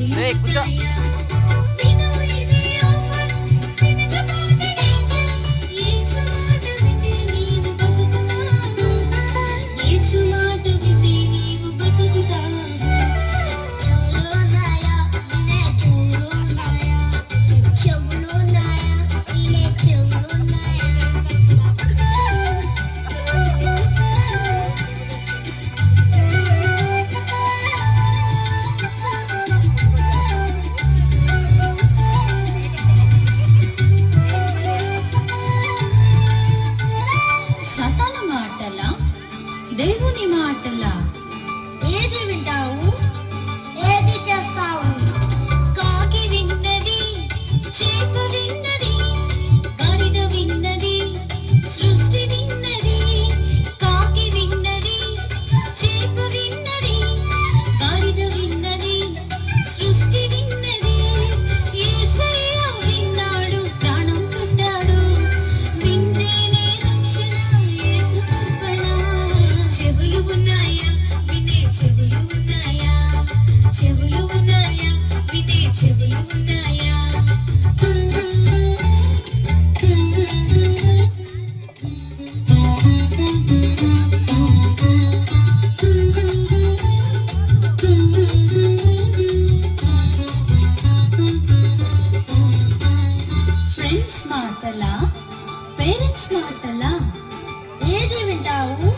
Eh, escucha. మాటల ఏది వింటావు? ఏది చేస్తావు? కాకి విన్నవి చేప చెవులు ఉన్నాయా? వినే చెవులు ఉన్నాయా? చెవులు పేరెంట్స్ మాటలా? ఏది వింటావు?